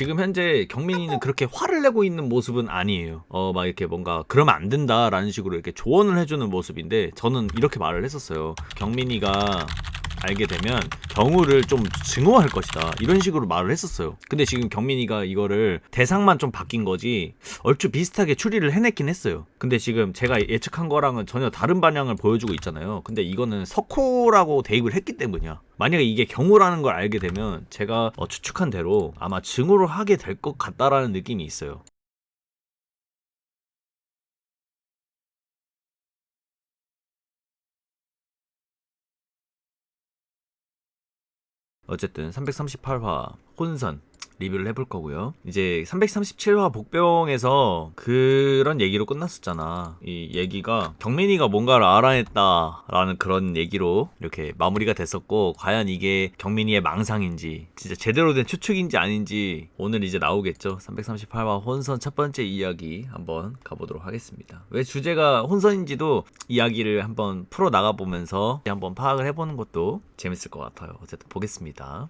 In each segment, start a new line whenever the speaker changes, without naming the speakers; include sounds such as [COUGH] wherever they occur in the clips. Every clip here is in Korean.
지금 현재 경민이는 그렇게 화를 내고 있는 모습은 아니에요. 어, 막 이렇게 뭔가 그러면 안 된다라는 식으로 이렇게 조언을 해주는 모습인데 저는 이렇게 말을 했었어요. 경민이가 알게 되면 경우를 좀 증오할 것이다. 이런 식으로 말을 했었어요. 근데 지금 경민이가 이거를 대상만 좀 바뀐 거지 얼추 비슷하게 추리를 해냈긴 했어요. 근데 지금 제가 예측한 거랑은 전혀 다른 방향을 보여주고 있잖아요. 근데 이거는 석호라고 대입을 했기 때문이야. 만약에 이게 경우라는 걸 알게 되면 제가 어, 추측한 대로 아마 증오를 하게 될 것 같다라는 느낌이 있어요 어쨌든 338화 혼선 리뷰를 해볼 거고요. 이제 337화 복병에서 그런 얘기로 끝났었잖아. 이 얘기가 경민이가 뭔가를 알아냈다라는 그런 얘기로 이렇게 마무리가 됐었고 과연 이게 경민이의 망상인지 진짜 제대로 된 추측인지 아닌지 오늘 이제 나오겠죠. 338화 혼선 첫 번째 이야기 한번 가보도록 하겠습니다. 왜 주제가 혼선인지도 이야기를 한번 풀어 나가 보면서 한번 파악을 해보는 것도 재밌을 것 같아요. 어쨌든 보겠습니다.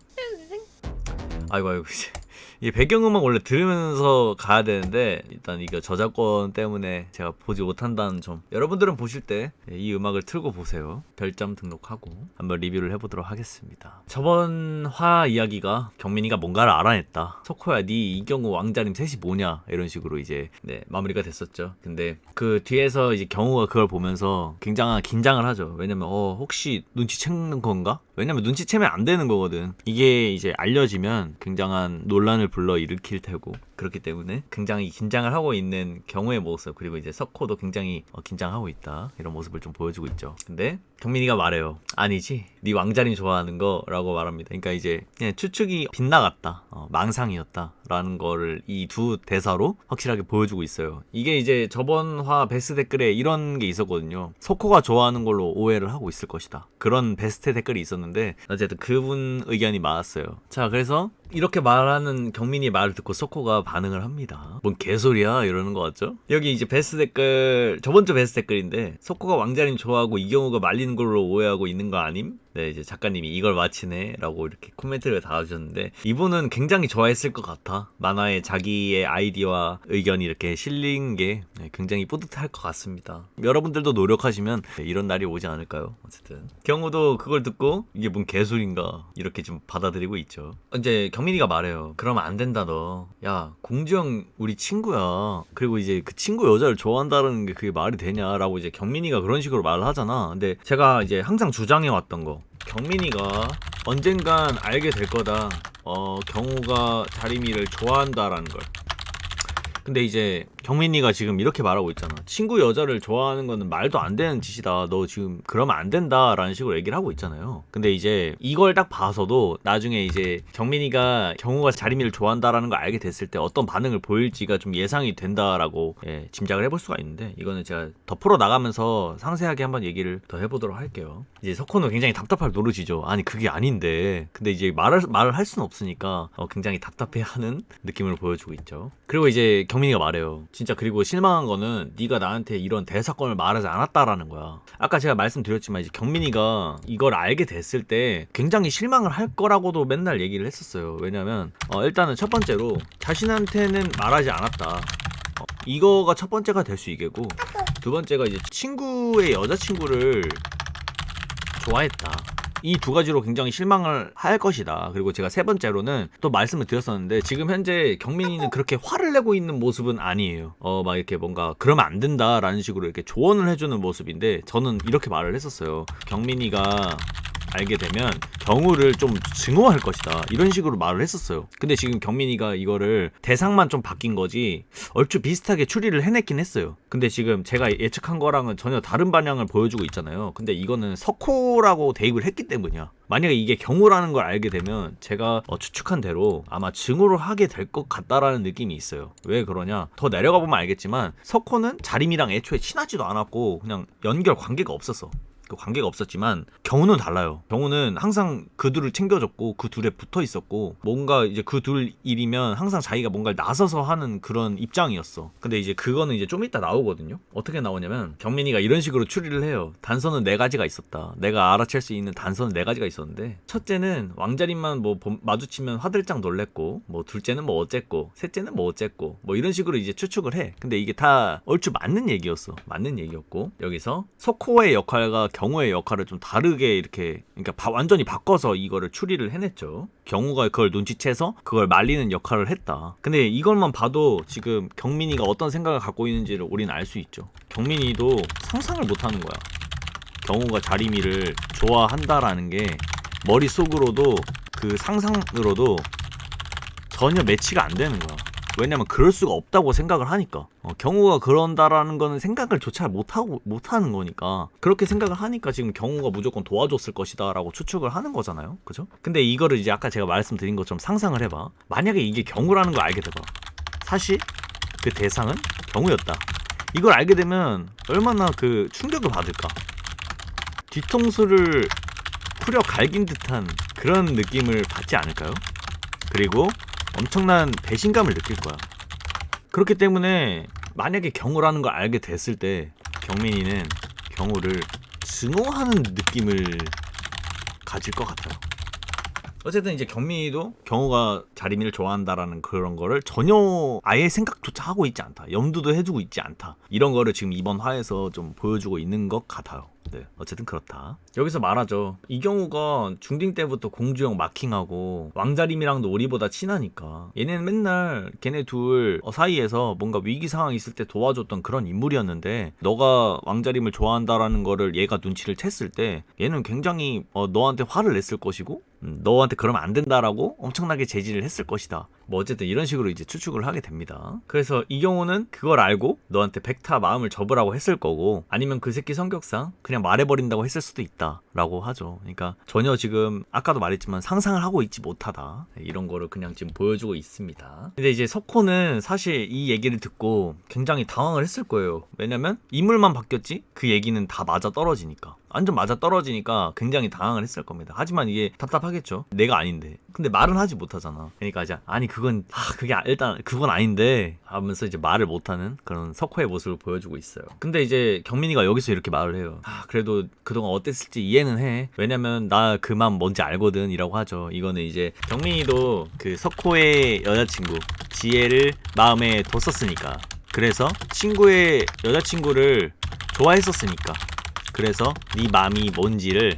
아이고 아이고 이제 이 배경음악 원래 들으면서 가야 되는데 일단 이거 저작권 때문에 제가 보지 못한다는 점. 여러분들은 보실 때 이 음악을 틀고 보세요. 별점 등록하고 한번 리뷰를 해보도록 하겠습니다. 저번 화 이야기가 경민이가 뭔가를 알아냈다. 석호야 네 이경우 왕자님 셋이 뭐냐? 이런 식으로 이제 네 마무리가 됐었죠. 근데 그 뒤에서 이제 경우가 그걸 보면서 굉장한 긴장을 하죠. 왜냐면 어 혹시 눈치채는 건가? 왜냐면 눈치채면 안 되는 거거든. 이게 이제 알려지면 굉장한 논란 을 불러 일으킬 테고 그렇기 때문에 굉장히 긴장을 하고 있는 경우의 모습 그리고 이제 석호도 굉장히 어, 긴장하고 있다 이런 모습을 좀 보여주고 있죠. 근데 경민이가 말해요. 아니지, 네 왕자님 좋아하는 거라고 말합니다. 그러니까 이제 추측이 빗나갔다, 어, 망상이었다라는 거를 이 두 대사로 확실하게 보여주고 있어요. 이게 이제 저번 화 베스트 댓글에 이런 게 있었거든요. 석호가 좋아하는 걸로 오해를 하고 있을 것이다. 그런 베스트 댓글이 있었는데 어쨌든 그분 의견이 맞았어요. 자, 그래서 이렇게 말하는 경민이 말을 듣고 석호가 반응을 합니다. 뭔 개소리야 이러는 거 같죠? 여기 이제 베스트 댓글 저번 주 베스트 댓글인데 석호가 왕자님 좋아하고 이경우가 말리는 걸로 오해하고 있는 거 아님? 네 이제 작가님이 이걸 마치네 라고 이렇게 코멘트를 달아주셨는데 이분은 굉장히 좋아했을 것 같아. 만화에 자기의 아이디어와 의견이 이렇게 실린 게 네, 굉장히 뿌듯할 것 같습니다. 여러분들도 노력하시면 네, 이런 날이 오지 않을까요? 어쨌든 경우도 그걸 듣고 이게 뭔 개소리인가 이렇게 좀 받아들이고 있죠. 이제 경민이가 말해요. 그러면 안 된다 너. 야 공주형 우리 친구야. 그리고 이제 그 친구 여자를 좋아한다는 게 그게 말이 되냐라고 이제 경민이가 그런 식으로 말을 하잖아. 근데 제가 이제 항상 주장해 왔던 거. 경민이가 언젠간 알게 될 거다. 어 경우가 자리미를 좋아한다라는 걸. 근데 이제 경민이가 지금 이렇게 말하고 있잖아. 친구 여자를 좋아하는 거는 말도 안 되는 짓이다. 너 지금 그러면 안 된다라는 식으로 얘기를 하고 있잖아요. 근데 이제 이걸 딱 봐서도 나중에 이제 경민이가 경우가 자리미를 좋아한다라는 걸 알게 됐을 때 어떤 반응을 보일지가 좀 예상이 된다라고 예, 짐작을 해볼 수가 있는데 이거는 제가 더 풀어 나가면서 상세하게 한번 얘기를 더 해보도록 할게요. 이제 석호는 굉장히 답답할 노릇이죠. 아니 그게 아닌데. 근데 이제 말을 말을 할 수는 없으니까 어, 굉장히 답답해하는 느낌을 보여주고 있죠. 그리고 이제 경 민이가 말해요. 진짜 그리고 실망한 거는 네가 나한테 이런 대사건을 말하지 않았다라는 거야. 아까 제가 말씀드렸지만 이제 경민이가 이걸 알게 됐을 때 굉장히 실망을 할 거라고도 맨날 얘기를 했었어요. 왜냐면 어, 일단은 첫 번째로 자신한테는 말하지 않았다. 어, 이거가 첫 번째가 될 수 있겠고 두 번째가 이제 친구의 여자친구를 좋아했다. 이 두 가지로 굉장히 실망을 할 것이다. 그리고 제가 세 번째로는 또 말씀을 드렸었는데 지금 현재 경민이는 그렇게 화를 내고 있는 모습은 아니에요. 어, 막 이렇게 뭔가 그러면 안 된다라는 식으로 이렇게 조언을 해주는 모습인데 저는 이렇게 말을 했었어요. 경민이가 알게 되면 경우를 좀 증오할 것이다. 이런 식으로 말을 했었어요. 근데 지금 경민이가 이거를 대상만 좀 바뀐 거지 얼추 비슷하게 추리를 해냈긴 했어요. 근데 지금 제가 예측한 거랑은 전혀 다른 방향을 보여주고 있잖아요. 근데 이거는 석호라고 대입을 했기 때문이야. 만약에 이게 경우라는 걸 알게 되면 제가 어, 추측한 대로 아마 증오를 하게 될 것 같다라는 느낌이 있어요. 왜 그러냐? 더 내려가 보면 알겠지만 석호는 자림이랑 애초에 친하지도 않았고 그냥 연결 관계가 없었어. 그 관계가 없었지만 경우는 달라요. 경우는 항상 그 둘을 챙겨줬고 그 둘에 붙어 있었고 뭔가 이제 그 둘 일이면 항상 자기가 뭔가를 나서서 하는 그런 입장이었어. 근데 이제 그거는 이제 좀 이따 나오거든요. 어떻게 나오냐면 경민이가 이런 식으로 추리를 해요. 단서는 네 가지가 있었다. 내가 알아챌 수 있는 단서는 네 가지가 있었는데 첫째는 왕자님만 뭐 봄- 마주치면 화들짝 놀랬고 뭐 둘째는 뭐 어쨌고 셋째는 뭐 어쨌고 뭐 이런 식으로 이제 추측을 해. 근데 이게 다 얼추 맞는 얘기였어. 맞는 얘기였고 여기서 석호의 역할과 경호의 역할을 좀 다르게 이렇게 그러니까 바- 완전히 바꿔서 이거를 추리를 해냈죠. 경우가 그걸 눈치채서 그걸 말리는 역할을 했다. 근데 이것만 봐도 지금 경민이가 어떤 생각을 갖고 있는지를 우리는 알 수 있죠. 경민이도 상상을 못하는 거야. 경우가 자리미를 좋아한다라는 게 머릿속으로도 그 상상으로도 전혀 매치가 안 되는 거야. 왜냐면 그럴 수가 없다고 생각을 하니까. 어, 경우가 그런다라는 거는 생각을 조차 못하고 못하는 거니까. 그렇게 생각을 하니까 지금 경우가 무조건 도와줬을 것이다 라고 추측을 하는 거잖아요. 그죠? 근데 이거를 이제 아까 제가 말씀드린 것처럼 상상을 해봐. 만약에 이게 경우라는 걸 알게 돼봐. 사실 그 대상은 경우였다. 이걸 알게 되면 얼마나 그 충격을 받을까? 뒤통수를 후려 갈긴 듯한 그런 느낌을 받지 않을까요? 그리고 엄청난 배신감을 느낄 거야. 그렇기 때문에 만약에 경우라는 걸 알게 됐을 때 경민이는 경우를 증오하는 느낌을 가질 것 같아요. 어쨌든 이제 경민이도 경우가 자리미를 좋아한다라는 그런 거를 전혀 아예 생각조차 하고 있지 않다. 염두도 해주고 있지 않다. 이런 거를 지금 이번 화에서 좀 보여주고 있는 것 같아요. 네, 어쨌든 그렇다. 여기서 말하죠. 이 경우가 중딩 때부터 공주형 마킹하고 왕자림이랑도 우리보다 친하니까 얘네는 맨날 걔네 둘 어, 사이에서 뭔가 위기 상황 있을 때 도와줬던 그런 인물이었는데 너가 왕자림을 좋아한다라는 거를 얘가 눈치를 챘을 때 얘는 굉장히 어, 너한테 화를 냈을 것이고 음, 너한테 그러면 안 된다라고 엄청나게 제지를 했을 것이다. 뭐 어쨌든 이런 식으로 이제 추측을 하게 됩니다. 그래서 이 경우는 그걸 알고 너한테 백타 마음을 접으라고 했을 거고 아니면 그 새끼 성격상 그냥 말해버린다고 했을 수도 있다라고 하죠. 그러니까 전혀 지금 아까도 말했지만 상상을 하고 있지 못하다 이런 거를 그냥 지금 보여주고 있습니다. 근데 이제 석호는 사실 이 얘기를 듣고 굉장히 당황을 했을 거예요. 왜냐면 인물만 바뀌었지 그 얘기는 다 맞아 떨어지니까. 완전 맞아 떨어지니까 굉장히 당황을 했을 겁니다. 하지만 이게 답답하겠죠. 내가 아닌데. 근데 말은 하지 못하잖아. 그러니까 이제 아니 그건 아 그게 아- 일단 그건 아닌데 하면서 이제 말을 못하는 그런 석호의 모습을 보여주고 있어요. 근데 이제 경민이가 여기서 이렇게 말을 해요. 아 그래도 그동안 어땠을지 이해는 해. 왜냐면 나그 마음 뭔지 알거든이라고 하죠. 이거는 이제 경민이도 그 석호의 여자친구 지혜를 마음에 뒀었으니까. 그래서 친구의 여자친구를 좋아했었으니까. 그래서 네 마음이 뭔지를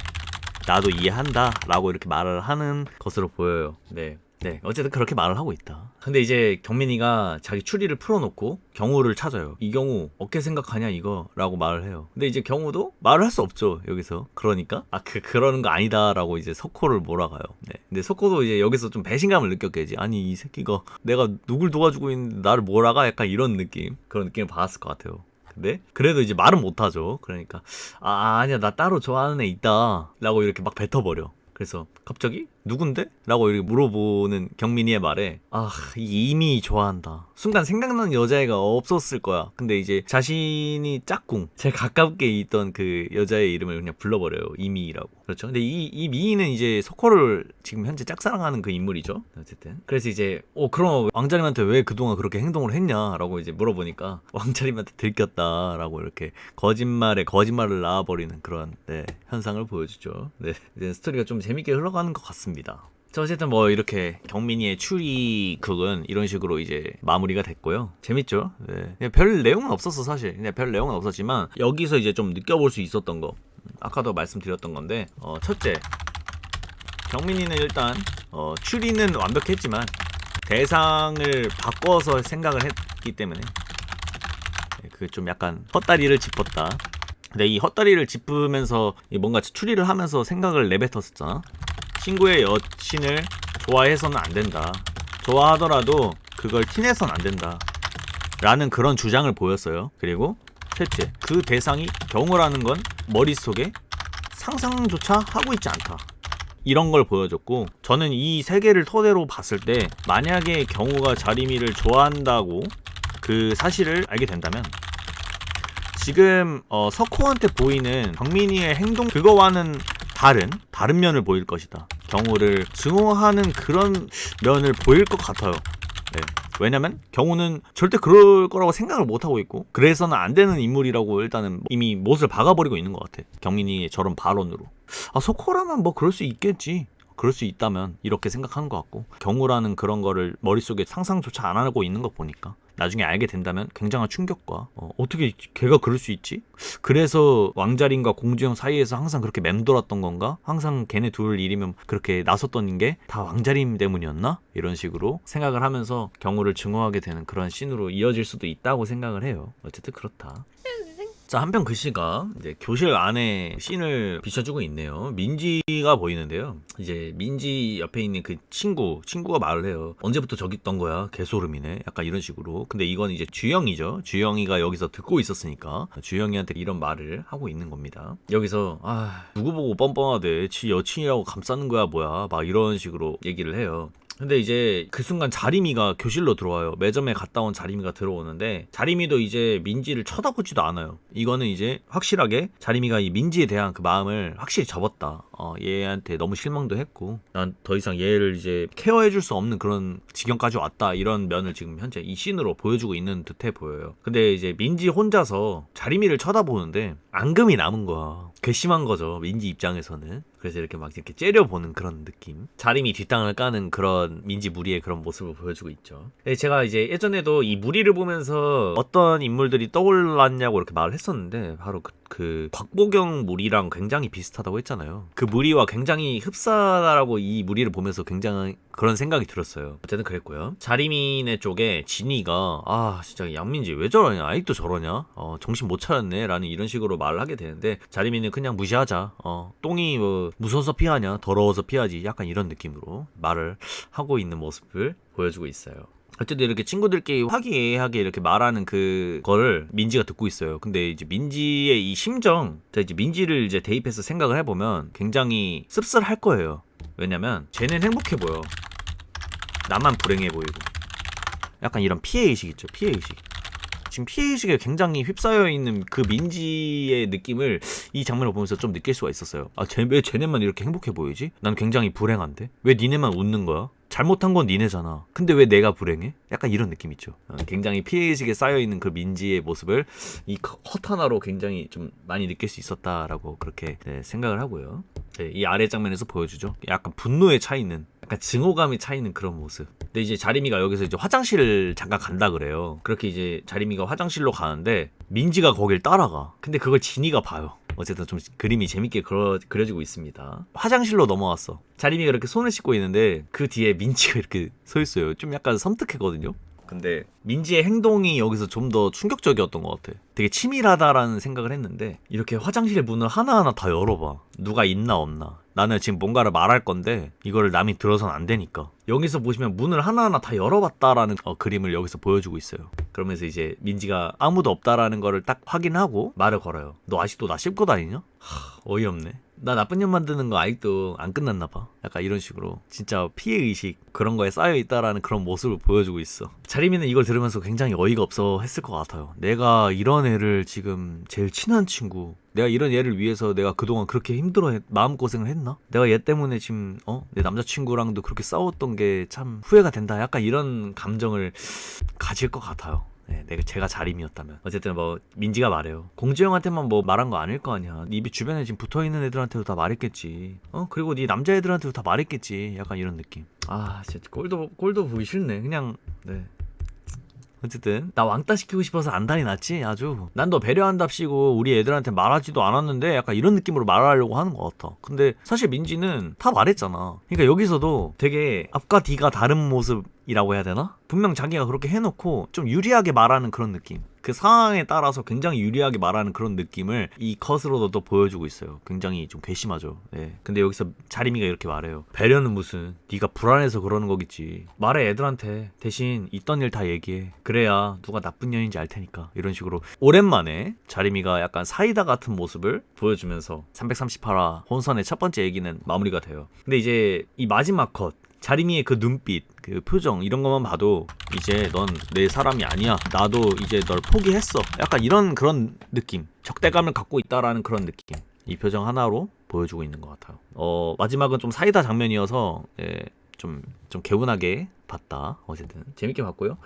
나도 이해한다 라고 이렇게 말을 하는 것으로 보여요. 네. 네, 어쨌든 그렇게 말을 하고 있다. 근데 이제 경민이가 자기 추리를 풀어놓고 경우를 찾아요. 이 경우 어떻게 생각하냐 이거라고 말을 해요. 근데 이제 경우도 말을 할 수 없죠 여기서. 그러니까 아그 그러는 거 아니다라고 이제 석호를 몰아가요. 네. 근데 석호도 이제 여기서 좀 배신감을 느꼈겠지. 아니 이 새끼가 내가 누굴 도와주고 있는데 나를 몰아가 약간 이런 느낌 그런 느낌을 받았을 것 같아요. 근데 그래도 이제 말은 못하죠. 그러니까 아 아니야 나 따로 좋아하는 애 있다라고 이렇게 막 뱉어버려. 그래서 갑자기 누군데? 라고 이렇게 물어보는 경민이의 말에 아 이미 좋아한다. 순간 생각나는 여자애가 없었을 거야. 근데 이제 자신이 짝꿍. 제일 가깝게 있던 그 여자의 이름을 그냥 불러버려요. 이미라고. 그렇죠? 근데 이, 이 미희는 이제 석호를 지금 현재 짝사랑하는 그 인물이죠. 어쨌든. 그래서 이제 어 그럼 왕자님한테 왜 그동안 그렇게 행동을 했냐라고 이제 물어보니까 왕자님한테 들켰다라고 이렇게 거짓말에 거짓말을 낳아버리는 그런 네, 현상을 보여주죠. 네. 이제 스토리가 좀 재밌게 흘러가는 것 같습니다 자, 어쨌든 뭐 이렇게 경민이의 추리극은 이런 식으로 이제 마무리가 됐고요. 재밌죠? 네. 별 내용은 없었어 사실. 그냥 별 내용은 없었지만 여기서 이제 좀 느껴볼 수 있었던 거. 음, 아까도 말씀드렸던 건데 어, 첫째 경민이는 일단 어, 추리는 완벽했지만 대상을 바꿔서 생각을 했기 때문에 그 좀 약간 헛다리를 짚었다. 근데 이 헛다리를 짚으면서 이 뭔가 추리를 하면서 생각을 내뱉었었잖아. 친구의 여친을 좋아해서는 안 된다. 좋아하더라도 그걸 티내선 안 된다. 라는 그런 주장을 보였어요. 그리고 셋째, 그 대상이 경우라는 건 머릿속에 상상조차 하고 있지 않다. 이런 걸 보여줬고 저는 이 세 개를 토대로 봤을 때 만약에 경우가 자리미를 좋아한다고 그 사실을 알게 된다면 지금 어, 석호한테 보이는 경민이의 행동 그거와는 다른 다른 면을 보일 것이다. 경호를 증오하는 그런 면을 보일 것 같아요. 네. 왜냐면 경호는 절대 그럴 거라고 생각을 못 하고 있고 그래서는 안 되는 인물이라고 일단은 이미 못을 박아버리고 있는 것 같아. 경민이의 저런 발언으로. 아 석호라면 뭐 그럴 수 있겠지. 그럴 수 있다면 이렇게 생각하는 것 같고 경호라는 그런 거를 머릿속에 상상조차 안 하고 있는 거 보니까 나중에 알게 된다면 굉장한 충격과 어, 어떻게 걔가 그럴 수 있지? 그래서 왕자린과 공주형 사이에서 항상 그렇게 맴돌았던 건가? 항상 걔네 둘 일이면 그렇게 나섰던 게 다 왕자림 때문이었나? 이런 식으로 생각을 하면서 경호를 증오하게 되는 그런 씬으로 이어질 수도 있다고 생각을 해요. 어쨌든 그렇다. 자, 한편 글씨가 이제 교실 안에 씬을 비춰주고 있네요. 민지가 보이는데요. 이제 민지 옆에 있는 그 친구, 친구가 말을 해요. 언제부터 저기 있던 거야? 개소름이네. 약간 이런 식으로. 근데 이건 이제 주영이죠. 주영이가 여기서 듣고 있었으니까 주영이한테 이런 말을 하고 있는 겁니다. 여기서 아, 누구 보고 뻔뻔하대. 지 여친이라고 감싸는 거야, 뭐야. 막 이런 식으로 얘기를 해요. 근데 이제 그 순간 자리미가 교실로 들어와요. 매점에 갔다 온 자리미가 들어오는데 자리미도 이제 민지를 쳐다보지도 않아요. 이거는 이제 확실하게 자리미가 이 민지에 대한 그 마음을 확실히 접었다. 어, 얘한테 너무 실망도 했고 난 더 이상 얘를 이제 케어해줄 수 없는 그런 지경까지 왔다 이런 면을 지금 현재 이 씬으로 보여주고 있는 듯해 보여요. 근데 이제 민지 혼자서 자리미를 쳐다보는데 앙금이 남은 거야. 괘씸한 거죠. 민지 입장에서는. 그래서 이렇게 막 이렇게 째려보는 그런 느낌. 자림이 뒷땅을 까는 그런 민지 무리의 그런 모습을 보여주고 있죠. 네, 제가 이제 예전에도 이 무리를 보면서 어떤 인물들이 떠올랐냐고 이렇게 말을 했었는데 바로 그, 그 곽보경 무리랑 굉장히 비슷하다고 했잖아요. 그 무리와 굉장히 흡사하다라고 이 무리를 보면서 굉장히 그런 생각이 들었어요. 어쨌든 그랬고요. 자리민의 쪽에 진이가 아 진짜 양민지 왜 저러냐 아직도 저러냐 어 정신 못 차렸네 라는 이런 식으로 말을 하게 되는데 자리민은 그냥 무시하자 어 똥이 뭐 무서워서 피하냐 더러워서 피하지 약간 이런 느낌으로 말을 하고 있는 모습을 보여주고 있어요. 어쨌든 이렇게 친구들끼리 화기애애하게 이렇게 말하는 그 거를 민지가 듣고 있어요. 근데 이제 민지의 이 심정, 자 이제 민지를 이제 대입해서 생각을 해보면 굉장히 씁쓸할 거예요. 왜냐면 쟤는 행복해 보여. 나만 불행해 보이고. 약간 이런 피해 의식 있죠. 피해 의식. 지금 피해 의식에 굉장히 휩싸여 있는 그 민지의 느낌을 이 장면을 보면서 좀 느낄 수가 있었어요. 아, 쟤, 왜 쟤네만 이렇게 행복해 보이지? 난 굉장히 불행한데? 왜 니네만 웃는 거야? 잘못한 건 니네잖아. 근데 왜 내가 불행해? 약간 이런 느낌 있죠. 어, 굉장히 피해의식에 쌓여있는 그 민지의 모습을 이 컷 하나로 굉장히 좀 많이 느낄 수 있었다라고 그렇게 네, 생각을 하고요. 네, 이 아래 장면에서 보여주죠. 약간 분노에 차 있는, 약간 증오감이 차 있는 그런 모습. 근데 이제 자리미가 여기서 이제 화장실을 잠깐 간다 그래요. 그렇게 이제 자리미가 화장실로 가는데 민지가 거길 따라가. 근데 그걸 진이가 봐요. 어쨌든 좀 그림이 재밌게 그려, 그려지고 있습니다. 화장실로 넘어왔어. 자리미가 이렇게 손을 씻고 있는데 그 뒤에 민지가 이렇게 서 있어요. 좀 약간 섬뜩했거든요. 근데 민지의 행동이 여기서 좀 더 충격적이었던 것 같아. 되게 치밀하다라는 생각을 했는데 이렇게 화장실 문을 하나하나 다 열어봐. 누가 있나 없나. 나는 지금 뭔가를 말할 건데 이거를 남이 들어선 안 되니까. 여기서 보시면 문을 하나하나 다 열어봤다라는 어, 그림을 여기서 보여주고 있어요. 그러면서 이제 민지가 아무도 없다라는 거를 딱 확인하고 말을 걸어요. 너 아직도 나 씹고 다니냐? 하, 어이없네. 나 나쁜 년 만드는 거 아직도 안 끝났나 봐. 약간 이런 식으로 진짜 피해 의식 그런 거에 쌓여 있다라는 그런 모습을 보여주고 있어. 자리미는 이걸 들으면서 굉장히 어이가 없어 했을 것 같아요. 내가 이런 애를 지금 제일 친한 친구 내가 이런 얘를 위해서 내가 그동안 그렇게 힘들어 마음 고생을 했나? 내가 얘 때문에 지금 어? 내 남자친구랑도 그렇게 싸웠던 게 참 후회가 된다. 약간 이런 감정을 가질 것 같아요. 네, 내가 제가 자림이었다면. 어쨌든 뭐 민지가 말해요. 공주 형한테만 뭐 말한 거 아닐 거 아니야. 네 주변에 지금 붙어있는 애들한테도 다 말했겠지. 어? 그리고 네 남자애들한테도 다 말했겠지. 약간 이런 느낌. 아 진짜 꼴도 꼴도 보기 싫네. 그냥 네 어쨌든 나 왕따 시키고 싶어서 안달이 났지 아주. 난 너 배려한답시고 우리 애들한테 말하지도 않았는데 약간 이런 느낌으로 말하려고 하는 것 같아. 근데 사실 민지는 다 말했잖아. 그러니까 여기서도 되게 앞과 뒤가 다른 모습 이라고 해야 되나? 분명 자기가 그렇게 해놓고 좀 유리하게 말하는 그런 느낌 그 상황에 따라서 굉장히 유리하게 말하는 그런 느낌을 이 컷으로도 또 보여주고 있어요. 굉장히 좀 괘씸하죠. 네. 근데 여기서 자리미가 이렇게 말해요. 배려는 무슨 네가 불안해서 그러는 거겠지. 말해 애들한테 대신 있던 일 다 얘기해. 그래야 누가 나쁜 년인지 알 테니까. 이런 식으로 오랜만에 자리미가 약간 사이다 같은 모습을 보여주면서 338화 혼선의 첫 번째 얘기는 마무리가 돼요. 근데 이제 이 마지막 컷 자리미의 그 눈빛, 그 표정 이런 것만 봐도 이제 넌 내 사람이 아니야. 나도 이제 널 포기했어. 약간 이런 그런 느낌. 적대감을 갖고 있다라는 그런 느낌. 이 표정 하나로 보여주고 있는 것 같아요. 어 마지막은 좀 사이다 장면이어서 예, 좀, 좀 개운하게 봤다. 어쨌든 재밌게 봤고요.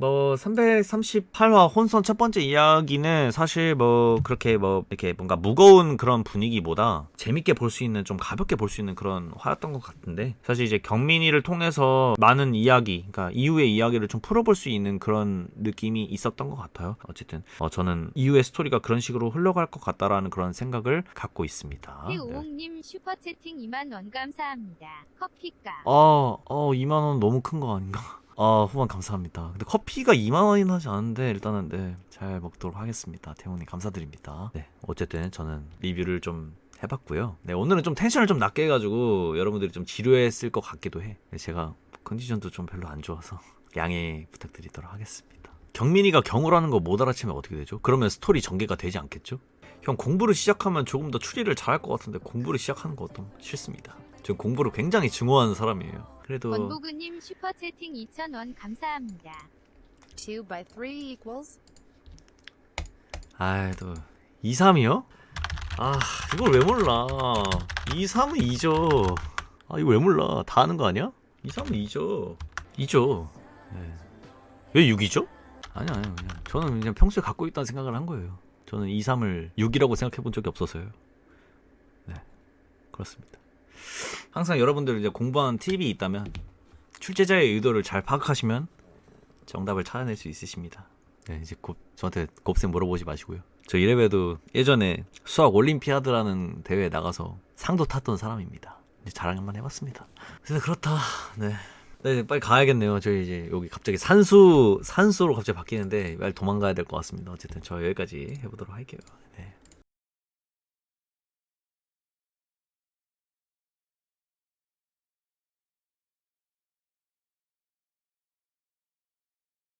뭐 338화 혼선 첫 번째 이야기는 사실 뭐 그렇게 뭐 이렇게 뭔가 무거운 그런 분위기보다 재밌게 볼 수 있는 좀 가볍게 볼 수 있는 그런 화였던 것 같은데 사실 이제 경민이를 통해서 많은 이야기 그러니까 이후의 이야기를 좀 풀어볼 수 있는 그런 느낌이 있었던 것 같아요 어쨌든 어, 저는 이후의 스토리가 그런 식으로 흘러갈 것 같다라는 그런 생각을 갖고 있습니다 네.
해오옥님 슈퍼채팅 2만 원 감사합니다. 커피값.
아, 어, 2만 원 너무 큰 거 아닌가? 아, 후원 감사합니다. 근데 커피가 2만 원이나 하지 않은데 일단은 네, 잘 먹도록 하겠습니다. 태훈님 감사드립니다. 네, 어쨌든 저는 리뷰를 좀 해봤고요. 네, 오늘은 좀 텐션을 좀 낮게 해가지고 여러분들이 좀 지루했을 것 같기도 해. 네, 제가 컨디션도 좀 별로 안 좋아서 [LAUGHS] 양해 부탁드리도록 하겠습니다. 경민이가 경우라는 거 못 알아채면 어떻게 되죠? 그러면 스토리 전개가 되지 않겠죠? 형 공부를 시작하면 조금 더 추리를 잘할 것 같은데 공부를 시작하는 것도 싫습니다. 저 공부를 굉장히 증오하는 사람이에요. 그래도
권보그님 슈퍼 채팅 2,000원 감사합니다.
2 by 3 equals
아또 2, 3이요? 아 이걸 왜 몰라 2, 3은 2죠 아 이거 왜 몰라 다 아는 거 아니야? 2, 3은 2죠 2죠 네. 왜 6이죠? 아니요 아니요 그냥 저는 그냥 평소에 갖고 있다는 생각을 한 거예요 저는 2, 3을 6이라고 생각해 본 적이 없어서요 네 그렇습니다 항상 여러분들 이제 공부하는 팁이 있다면 출제자의 의도를 잘 파악하시면 정답을 찾아낼 수 있으십니다 네, 이제 곱, 저한테 곱셈 물어보지 마시고요. 저 이래봬도 예전에 수학 올림피아드라는 대회에 나가서 상도 탔던 사람입니다. 이제 자랑 한번 해봤습니다. 그래서 그렇다. 네. 네, 빨리 가야겠네요. 저희 이제 여기 갑자기 산수, 산수로 갑자기 바뀌는데 빨리 도망가야 될 것 같습니다. 어쨌든 저 여기까지 해보도록 할게요. 네.